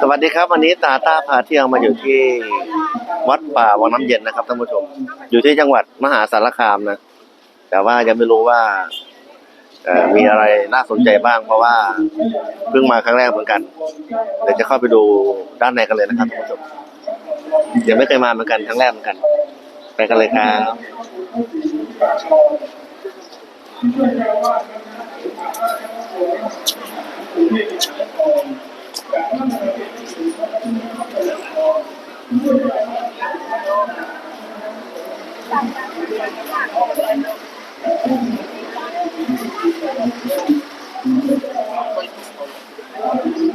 สวัสดีครับวันนี้ตาต้าพาเที่ยวมาอยู่ที่วัดป่าวังน้ำเย็นนะครับท่านผู้ชม อยู่ที่จังหวัดมหาสารคามนะ แต่ว่ายังไม่รู้ว่าอมีอะไรน่าสนใจบ้างเพราะว่าเพิ่งมาครั้งแรกเหมือนกันเดี๋ยวจะเข้าไปดูด้านในกันเลยนะครับท่านผู้ชมยังไม่เคยมาเหมือนกันครั้งแรกเหมือนกัน ไปกันเลยครับ วั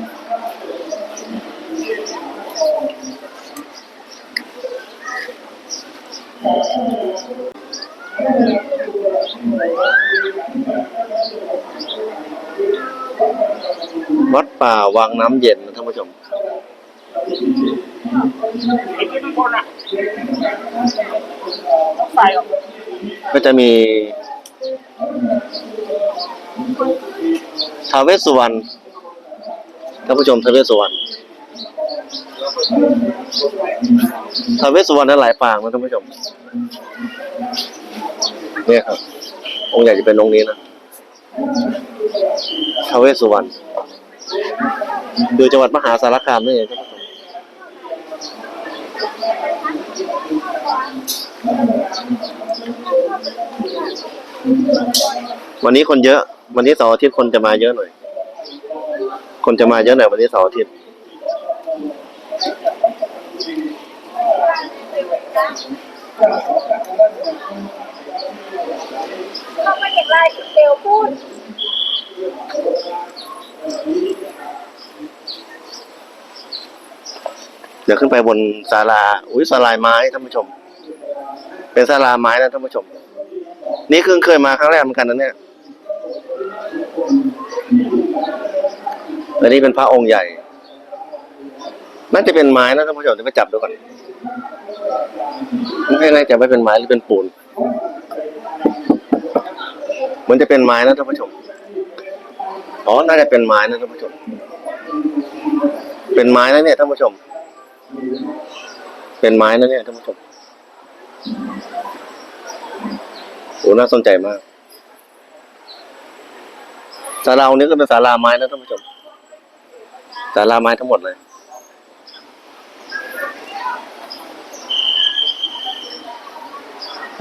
ด ป่าวังน้ำเย็นนะท่านผู้ชม ก็จะมีทาเวสุวรรณท่านผู้ชมทาเวสุวรรณทาเวสุวรรณนั้นหลายปางนะท่านผู้ชม เนี่ยครับ องค์ใหญ่จะเป็นองค์นี้นะทาเวสุวรรณ อยู่จังหวัดมหาสารคามนี่เองท่านผู้ชมวันนี้คนเยอะ วันนี้เสาร์อาทิตย์คนจะมาเยอะหน่อย คนจะมาเยอะหน่อยวันนี้เสาร์อาทิตย์เรามาเห็นลายเซลพูด เดี๋ยวขึ้นไปบนศาลา อุ้ยศาลาไม้ท่านผู้ชม เป็นศาลาไม้นะท่านผู้ชม นี่คือเคยมาครั้งแรกเหมือนกันนะเนี่ยและนี่เป็นพระองค์ใหญ่ น่าจะเป็นไม้นะท่านผู้ชมเดี๋ยวไปจับดูก่อน ไม่แน่ใจว่าเป็นไม้หรือเป็นปูน มันจะเป็นไม้นะท่านผู้ชม อ๋อ น่าจะเป็นไม้นะท่านผู้ชม เป็นไม้นะเนี่ยท่านผู้ชม เป็นไม้นะเนี่ยท่านผู้ชมโอ้น่าสนใจมากศาลาองค์นี้ก็เป็นศาลาไม้นะท่านผู้ชมศาลาไม้ทั้งหมดเลย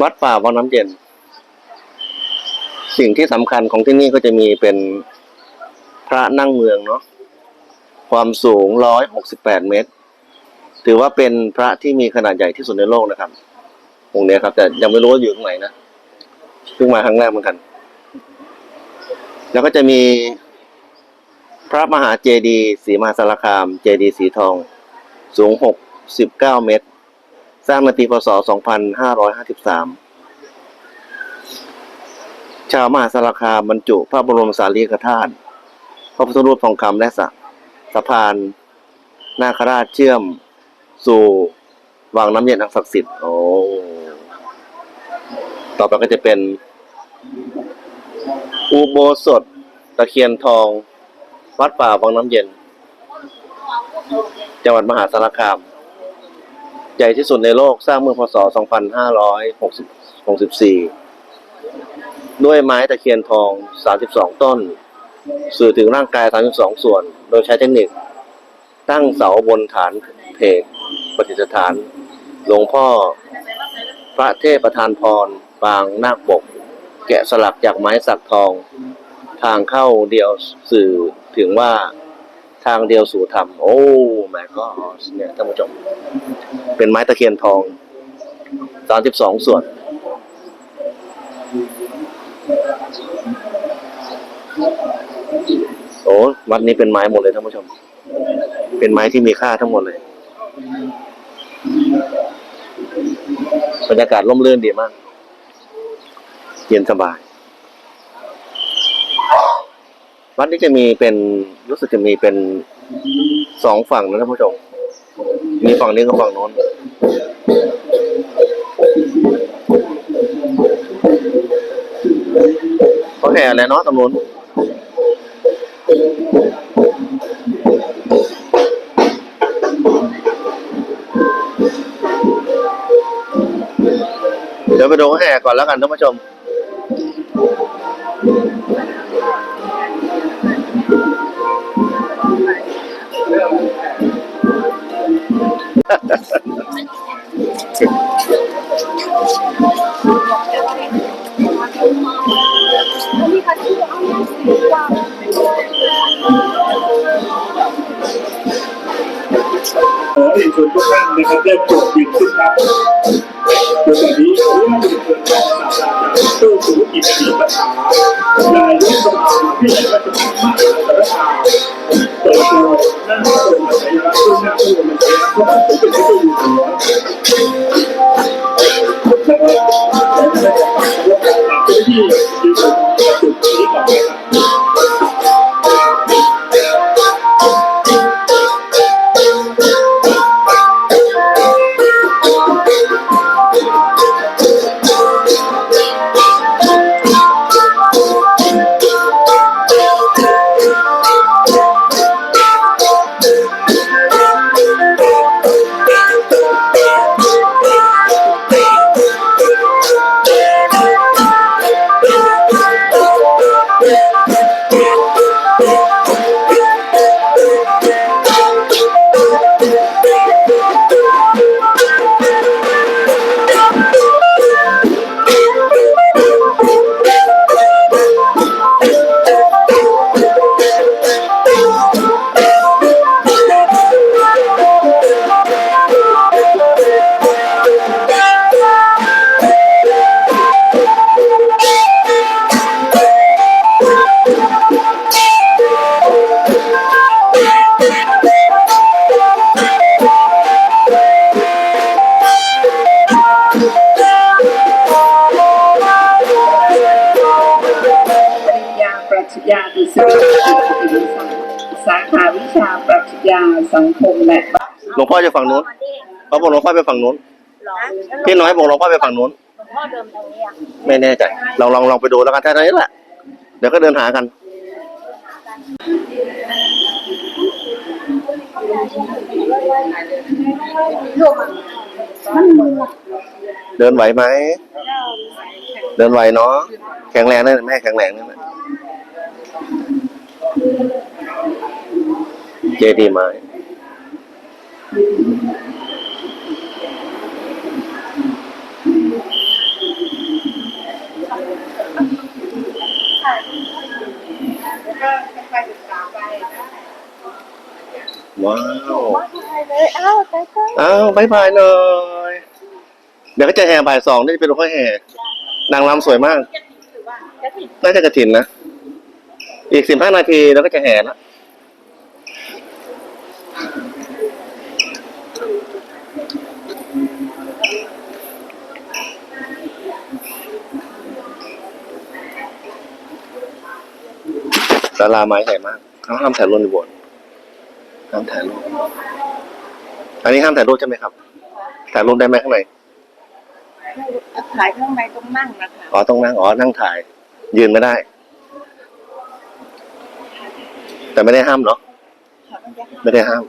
วัดป่าวังน้ำเย็น สิ่งที่สำคัญของที่นี่ก็จะมีเป็นพระนั่งเมืองเนาะความสูงร้อยหกสิบแปดเมตร ถือว่าเป็นพระที่มีขนาดใหญ่ที่สุดในโลกนะครับองค์เนี้ยครับ แต่ยังไม่รู้ว่าอยู่ตรงไหนนะเพิ่งมาครั้งแรกเหมือนกัน แล้วก็จะมีพระมหาเจดีย์ศรีมหาสารคาม เจดีย์สีทอง สูงหกสิบเก้าเมตร สร้างในปีพศสองพันห้าร้อยห้าสิบสามชาวมหาสารคามบรรจุพระบรมสารีริกธาตุพระพุทธรูปทองคำและสะสะพานนาคราชเชื่อม สู่วังน้ำเย็นอันศักดิ์สิทธิ์โอ้ต่อไปก็จะเป็น อุโบสถตะเคียนทอง วัดป่าวังน้ำเย็น จังหวัดมหาสารคาม ใหญ่ที่สุดในโลกสร้างเมื่อพศ 2564 ด้วยไม้ตะเคียนทอง 32 ต้น สื่อถึงร่างกาย 32 ส่วน โดยใช้เทคนิค ตั้งเสาบนฐานเพก ปฏิสถาน หลวงพ่อพระเทพประธานพรปางนาคปกแกะสลักจากไม้สักทอง ทางเข้าเดียวสื่อถึงว่าทางเดียวสู่ธรรม โอ้แม่ก็เนี่ยท่านผู้ชมเป็นไม้ตะเคียนทอง32ส่วนโอ้วัดนี้เป็นไม้หมดเลยท่านผู้ชม เป็นไม้ที่มีค่าทั้งหมดเลย บรรยากาศร่มรื่นดีมาก เย็นสบาย วัดนี้จะมีเป็นรู้สึกจะมีเป็นสองฝั่งนะท่านผู้ชม มีฝั่งนี้กับฝั่งโน้นเขาแห่อะไรเนาะตรงนู้ ดูเขาแห่ก่อนแล้วกันท่านผู้ชมฮ่าฮ่าขอเรียนเชิญทุกท่านนะครับได้โปรดยืนขึ้นครับ 何なの? ชญาดุษฎีสาขาวิชาปรัชญาสังคมและหลวงพ่อจะฝั่งนู้นเขาบอกหลวงพ่อไปฝั่งนู้นพี่น้อยบอกหลวงพ่อไปฝั่งนู้นพ่อเดิมตรงนี้อะไม่แน่ใจลองลองลองไปดูแล้วกันแค่นั้นแหละ เดี๋ยวก็เดินหากันเดินไหวไหม เดินไหวเนาะ แข็งแรงนะแม่แข็งแรงนั่นแหละ เจดีย์ไม้ว้าวเลยอ้าวไปก็อ้าวบายบายหน่อยเดี๋ยวก็จะแห่บ่ายสองนี่จะเป็นรถแห่ นางรำสวยมาก น่าจะกระถินนะ อีกสิบห้านาทีแล้วก็จะแห่ละศาลาไม้ใหญ่มากเขาห้ามถ่ายรูปในโบสถ์ห้ามถ่ายรูปอันนี้ห้ามถ่ายรูปใช่ไหมครับ ถ่ายรูปได้ไหมข้างในถ่ายข้างในต้องนั่งนะคะอ๋อต้องนั่งอ๋อนั่งถ่าย ยืนไม่ได้ แต่ไม่ได้ห้ามเนาะไม่ได้ห้าม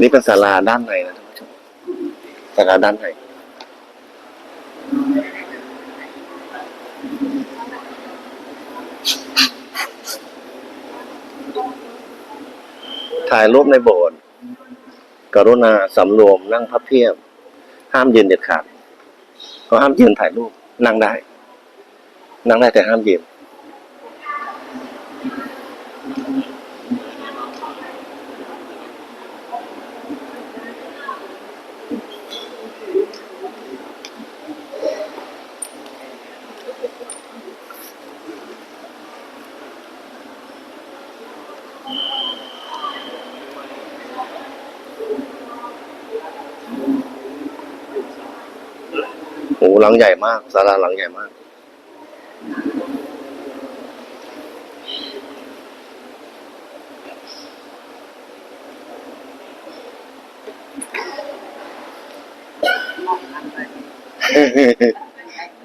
นี่เป็นศาลาด้านในนะ ท่านผู้ชมศาลาด้านในถ่ายรูปในโบสถ์กรุณาสำรวมนั่งพับเพียบ ห้ามยืนเด็ดขาดก็ห้ามยืนถ่ายรูปนั่งได้ นั่งได้แต่ห้ามยืนังใหญ่มากศาลาหลังใหญ่มาก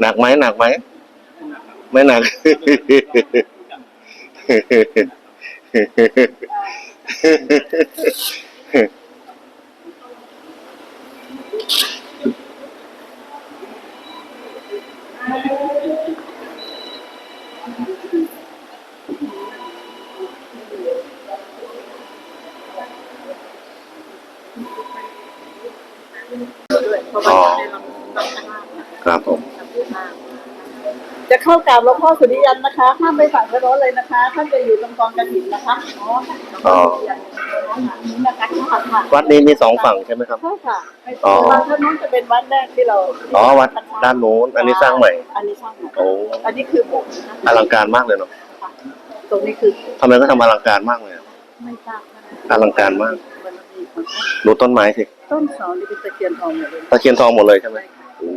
หนักไหมหนักไหมไม่หนัก ด้วยเพราะว่าจะได้ลองลองข้างล่างครับผมทำดีมากจะเข้ากราบหลวงพ่อสุริยันนะคะห้ามไปฝั่งกระโน้นเลยนะคะท่านจะอยู่ตรงกองกระถิ่นนะคะอ๋อค่ะหลวงพ่อสุริยันนะคะค่ะค่ะวัดนี้มีสองฝั่งใช่ไหมครับ ใช่ค่ะอ๋อ วัดท่านนู้นจะเป็นวัดแรกที่เราอ๋อวัดด้านโน้นอันนี้สร้างใหม่ อันนี้สร้างใหม่โอ้ อันนี้คือโบสถ์นะอลังการมากเลยเนาะคะตรงนี้คือทำไมก็ทำอลังการมากเลยอะไม่ทราบนะอลังการมากบารมีของท่านดูต้นไม้สิ ต้นเสานี่เป็นตะเคียนทองหมดเลยตะเคียนทองหมดเลยใช่ไหมโอ้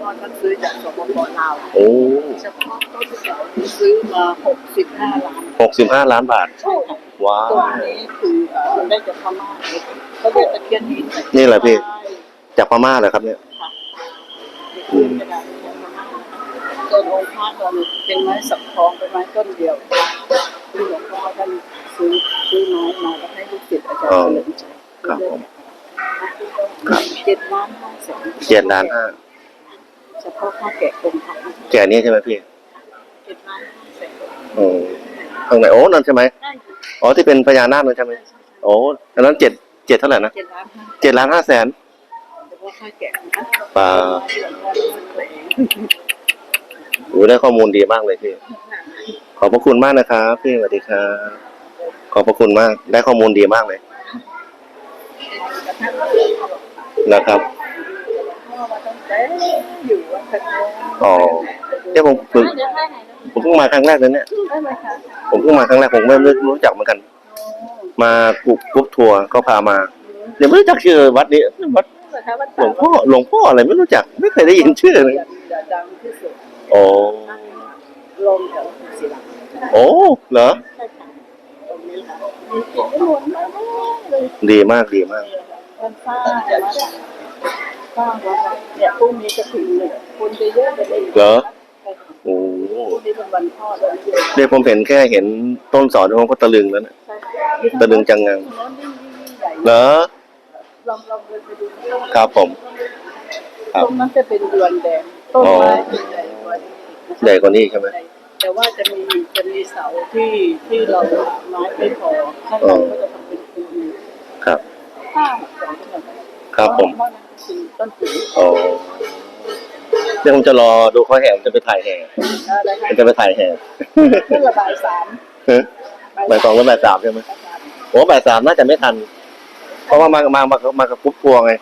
ตอนท่านซื้อจากสปปลาวโอ้เฉพาะต้นเสานี่ซื้อมาหกสิบห้าล้านหกสิบห้าล้านบาทว้าตรวงนี้คือเอ่อได้จากพม่าเขาเรียกตะเคียนหินนี่แหละพี่จากพม่าเหรอครับเนี่ยค่ะขึ้นกระดาษต้นองค์พระเราเป็นไม้สักทองเป็นไม้ต้นเดียวที่หลวงพ่อท่านซื้อซื้อไม้มาแล้วให้ลูกศิษย์อาจารย์เฉลิมชัยครับผม เจ็ดล้านห้าแสนเจ็ดล้านห้าเฉพาะค่าแกะกรมพระแก่นี้ใช่ไหมพี่เจ็ดล้านห้าแสนโอ้ข้างไหนโอ้นั่นใช่ไหมได้อยู่อ๋อที่เป็นพญานาคนั่นใช่ไหมโอ้อันนั้นเจ็ดเจ็ดเท่าไหร่นะเจ็ดล้านห้าเจ็ดล้านห้าแสนเฉพาะค่าแกะนะป่าหลวงพ่อท่านเองโอ้ได้ข้อมูลดีมากเลยพี่ ขอบพระคุณมากนะครับพี่สวัสดีครับขอบพระคุณมาก ได้ข้อมูลดีมากเลย นะครับพ่อมาตั้งแต่อยู่วัดพระแก้วอ๋อเดี๋ยวผมผมเดี๋ยวให้ไหนนะผมเพิ่งมาครั้งแรกเลยเนี่ยได้ไหมคะผมเพิ่งมาครั้งแรกผมไม่รู้รู้จักเหมือนกัน มากรุ๊ปกรุ๊ปทัวร์ก็พามา เดี๋ยวไม่รู้จักชื่อวัดนี้วัดนะคะวัดหลวงพ่อหลวงพ่ออะไรไม่รู้จัก ไม่เคยได้ยินชื่อเลยอย่าดังที่สุดโอ้ลงแถวศิลาโอ้เหรอใช่ค่ะตรงนี้ค่ะมีกิจนิมนต์มากเลยดีมากดีมาก มันสร้างวัดสร้างวัดเนี่ยพรุ่งนี้จะถึงเลยคนจะเยอะไปเลยเหรอใช่ค่ะโอ้พรุ่งนี้เป็นวันพ่อวันเดียวเดี๋ยวผมเห็นแค่เห็นต้นสอนของก็ตะลึงแล้วนะใช่ค่ะตะลึงจังงังโน้นยิ่งยิ่งใหญ่เหรอลองลองเดินไปดูครับผมครับตรงนั้นจะเป็นดวนแดงต้นไม้ที่ใหญ่กว่านี้นะคะใหญ่กว่านี้ใช่ไหมแต่ว่าจะมีจะมีเสาที่ที่เราไม้ไม่พอข้างหลังก็จะทำเป็นปูนครับ ข้างสองต้นครับผมเพราะนั้นคือต้นปูนโอ้เดี๋ยวผมจะรอดูเขาแห่ผมจะไปถ่ายแห่อะไรผมจะไปถ่ายแห่ขึ้นระบายสามฮะบ่ายสองหรือบ่ายสามใช่ไหมโอ้บ่ายสามน่าจะไม่ทัน เพราะว่ามามามามากับกรุ๊ปทัวร์ไง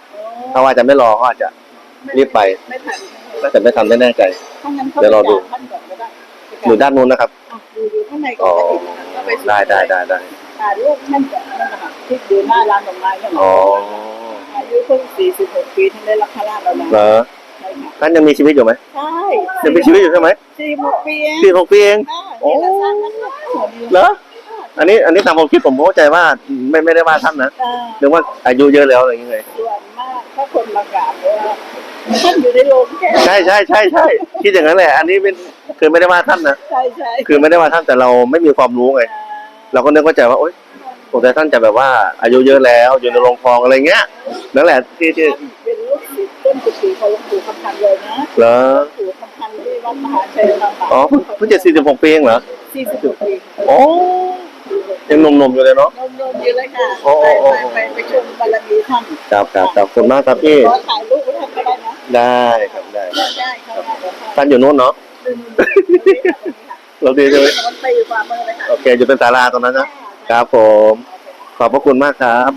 ถ้าว่าจะไม่รอก็อาจจะรีบไปไม่ทันน่าจะไม่ทันไม่แน่ใจ ถ้างั้นเขาเดี๋ยวเราดูท่านก่อนก็ได้อยู่ด้านนู้นนะครับอะดูดูข้างในก่อนก็ถึงนะคะก็ไปสู่ได้ได้ได้ได้ ถ่ายรูปท่านก่อนนั่นนะคะที่ดูหน้าร้านดอกไม้นั่นแหละอ๋ออายุเพิ่งสี่สิบหกปีท่านได้รับพระราชแล้วนะเหรอใช่ค่ะท่านยังมีชีวิตอยู่ไหมใช่ยังมีชีวิตอยู่ใช่ไหมสี่หกปีเองสี่หกปีเองโอ้สร้างนั้นก็หัวดีเหรออันนี้อันนี้ตามความคิดผมเข้าใจว่าไม่ไม่ได้ว่าท่านนะอ่านึกว่าอายุเยอะแล้วอะไรอย่างเงี้ยส่วนมากถ้าคนมากราบเลยว่าท่านอยู่ในโรงแก้วใช่ใช่ใช่ใช่คิดอย่างนั้นแหละ อันนี้เป็นคือไม่ได้ว่าท่านนะใช่ใช่คือไม่ได้ว่าท่านแต่เราไม่มีความรู้ไง เราก็นึกว่าใจว่าโอ๊ยสงสัยท่านจะแบบว่า อายุเยอะแล้ว อยู่ในโรงทองอะไรเงี้ยนั่นแหละที่ที่ท่านเป็นลูกศิษย์ต้นกุฏิของหลวงปู่คำพันธ์เลยนะเหรอหลวงปู่คำพันธ์ที่วัดมหาชัยนามาอ๋อเพิ่งเพิ่งจะสี่สิบหกปีเองเหรอสี่สิบหกปีโอ้ยังหนุ่มๆอยู่เลยเนาะนมนมอยู่เลยค่ะโอ้ไปโอ้ไปโอ้ไปไปชมบารมีท่านครับครับขอบคุณมากครับพี่ขอถ่ายรูปไว้ท่านก็ได้นะได้ครับได้ได้ค่ะได้ค่ะท่านอยู่นู้นเนาะดึงดึงดึง เราดีใช่ไหมมันตีความมือเลยค่ะ โอเคอยู่เป็นศาลาตรงนั้นนะครับผม ขอบพระคุณมากครับ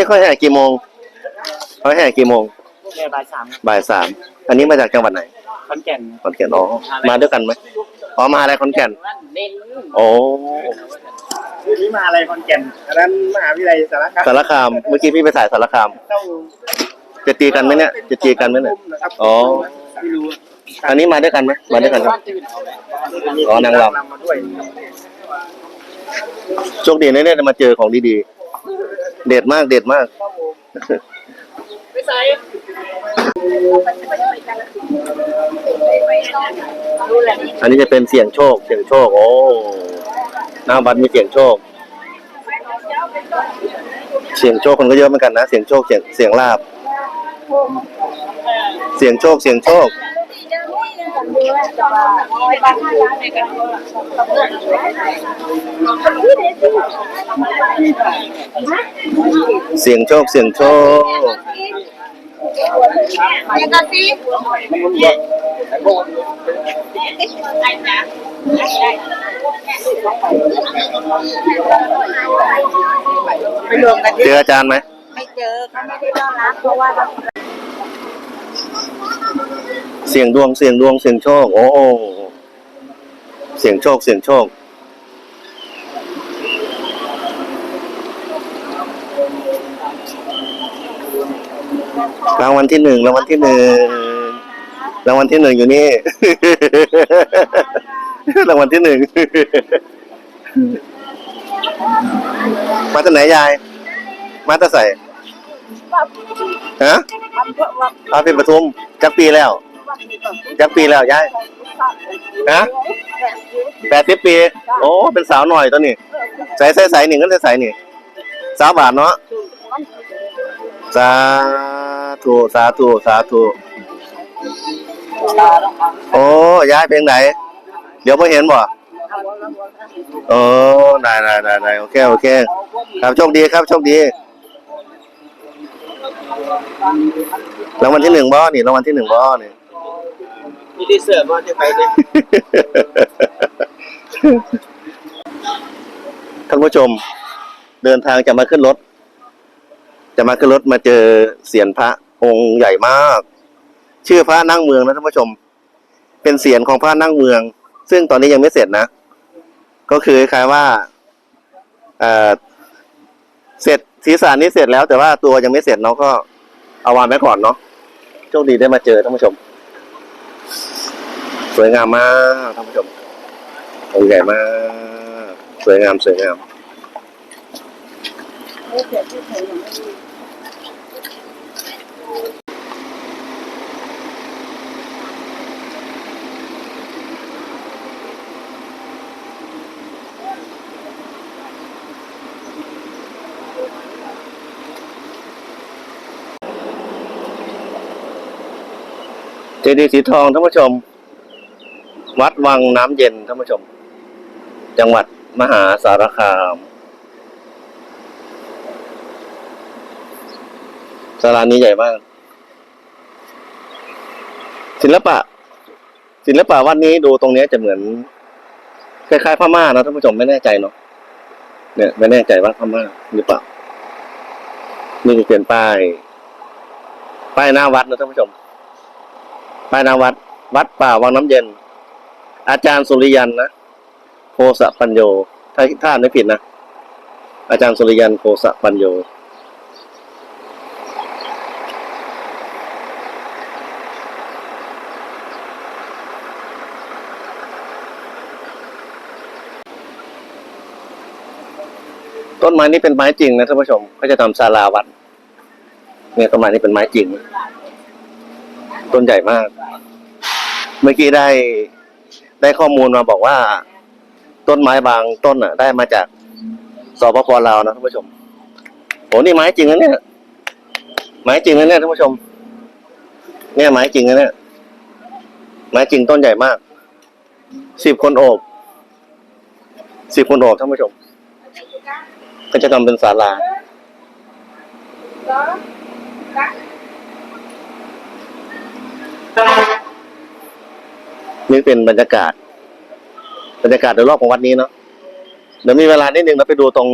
น้องนี่เขาแห่กี่โมงเขาแห่กี่โมงแค่บ่ายสามครับบ่ายสามอันนี้มาจากจังหวัดไหนขอนแก่นขอนแก่นอ๋อมาด้วยกันไหมอ๋อมาอะไรขอนแก่นเน้นโอ้วันนี้มาอะไรขอนแก่นอันนั้นมหาวิทยาลัยสารคามสารคามเมื่อกี้พี่ไปถ่ายสารคามต้องจะตีกันไหมเนี่ยจะตีกันไหมเนี่ยอ๋อ ไม่รู้อันนี้มาด้วยกันไหมมาด้วยกันไหมอ๋อนางรำ มาด้วย โชคดีนะเนี่ยมาเจอของดีๆ เด็ดมากเด็ดมากอันนี้จะเป็นเสียงโชค เสียงโชค โอ้หน้าวัดมีเสียงโชค เสียงโชคคนก็เยอะเหมือนกันนะ เสียงโชค เสียงเสียงลาบ เสียงโชค เสียงโชค เสียงโชคเสียงโชคไปรวมกันเจออาจารย์ไหมไม่เจอเขาไม่ได้ต้อนรับเพราะว่าเราเสียงดวงเสียงดวงเสียงโชค โอ้เสียงโชคเสียงโชค รางวัลที่หนึ่งรางวัลที่หนึ่งรางวัลที่หนึ่งอยู่นี่ รางวัลที่หนึ่งมาจากไหนยาย มาจากใส่ฮะมาเป็นปทุมจักปีแล้วจักปีแล้วยายฮะแปดสิบปี โอ้เป็นสาวหน่อยตัวนี้ใส่ใส่ใส่หนึ่งก็ใส่ใส่นี่สาวบาทเนาะ สาธุสาธุสาธุโอ้ย้ายเป็นไหน เดี๋ยวพอเห็นบ่โอ้ได้ได้ได้ได้โอเคโอเค ครับโชคดีครับโชคดีรางวัลที่หนึ่งบ่นี่รางวัลที่หนึ่งบ่นี่มีที่เสิร์ฟมาจะไปเนี่ยท่านผู้ชม เดินทางจะมาขึ้นรถ จะมาขึ้นรถมาเจอเสียนพระองค์ใหญ่มาก ชื่อพระนั่งเมืองนะท่านผู้ชม เป็นเสียนของพระนั่งเมือง ซึ่งตอนนี้ยังไม่เสร็จนะ ก็คือคล้ายว่าเอ่อเสร็จศีรษะนี้เสร็จแล้วแต่ว่าตัวยังไม่เสร็จเนาะก็เอาวางไว้ก่อนเนาะโชคดีได้มาเจอท่านผู้ชม สวยงามมากท่านผู้ชมองค์ใหญ่มาก สวยงามสวยงาม เจดีย์สีทองท่านผู้ชม วัดวังน้ำเย็นท่านผู้ชม จังหวัดมหาสารคาม ศาลานี้ใหญ่มาก ศิลปะ ศิลปะวัดนี้ดูตรงนี้จะเหมือนคล้ายๆพม่านะท่านผู้ชมไม่แน่ใจเนาะเนี่ยไม่แน่ใจว่าพม่าหรือเปล่านี่จะเป็นป้าย ป้ายหน้าวัดนะท่านผู้ชม ป้ายหน้าวัด วัดป่าวังน้ำเย็น อาจารย์สุริยันนะโพสะปัญโยถ้าถ้าอ่านไม่ผิดนะอาจารย์สุริยันโพสะปัญโย ต้นไม้นี่เป็นไม้จริงนะท่านผู้ชมเขาจะทำศาลาวัดเนี่ยต้นไม้นี่เป็นไม้จริง ต้นใหญ่มาก เมื่อกี้ได้ได้ข้อมูลมาบอกว่า ต้นไม้บางต้นอะ ได้มาจากสปปลาวนะท่านผู้ชมโหนี่ไม้จริงนะเนี่ยไม้จริงนะเนี่ยท่านผู้ชม เนี่ยไม้จริงนะเนี่ยไม้จริงต้นใหญ่มากสิบคนโอบสิบคนโอบท่านผู้ชม ก็จะทำเป็นศาลานี่เป็นบรรยากาศ บรรยากาศโดยรอบของวัดนี้เนาะเดี๋ยวมีเวลานิดนึงเราไปดูตรง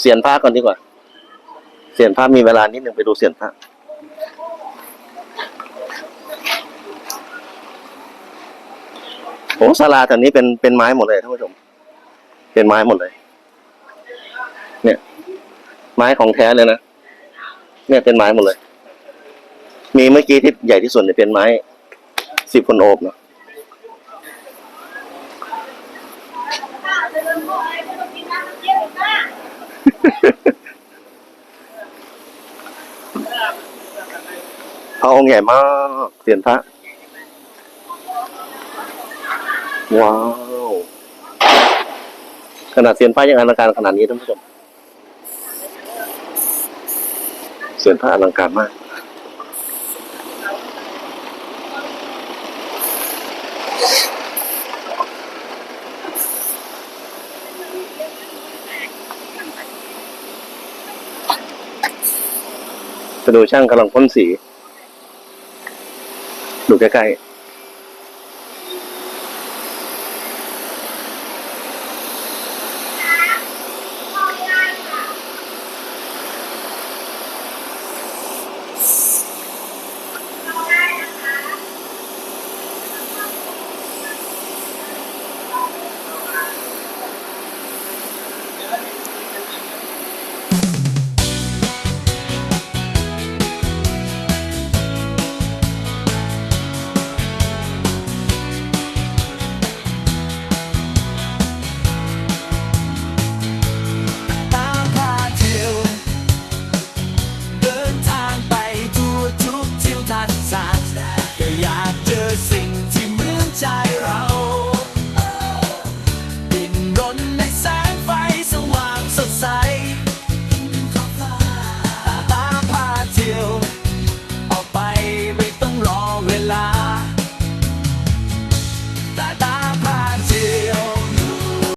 เสียนพระก่อนดีกว่า เสียนพระมีเวลานิดนึงไปดูเสียนพระโอ้ศาลาแถวนี้เป็นเป็นไม้หมดเลยท่านผู้ชม เป็นไม้หมดเลย ไม้ของแท้เลยนะเนี่ยเป็นไม้หมดเลย มีเมื่อกี้ที่ใหญ่ที่สุดเนี่ยเป็นไม้สิบคนโอบเนาะพระองค์ใหญ่มากเสียนพระว้าว ขนาดเสียนพระยังอลังการขนาดนี้ท่านผู้ชม เสียนพระอลังการมากไปดูช่างกำลังพ่นสี ดูใกล้ๆ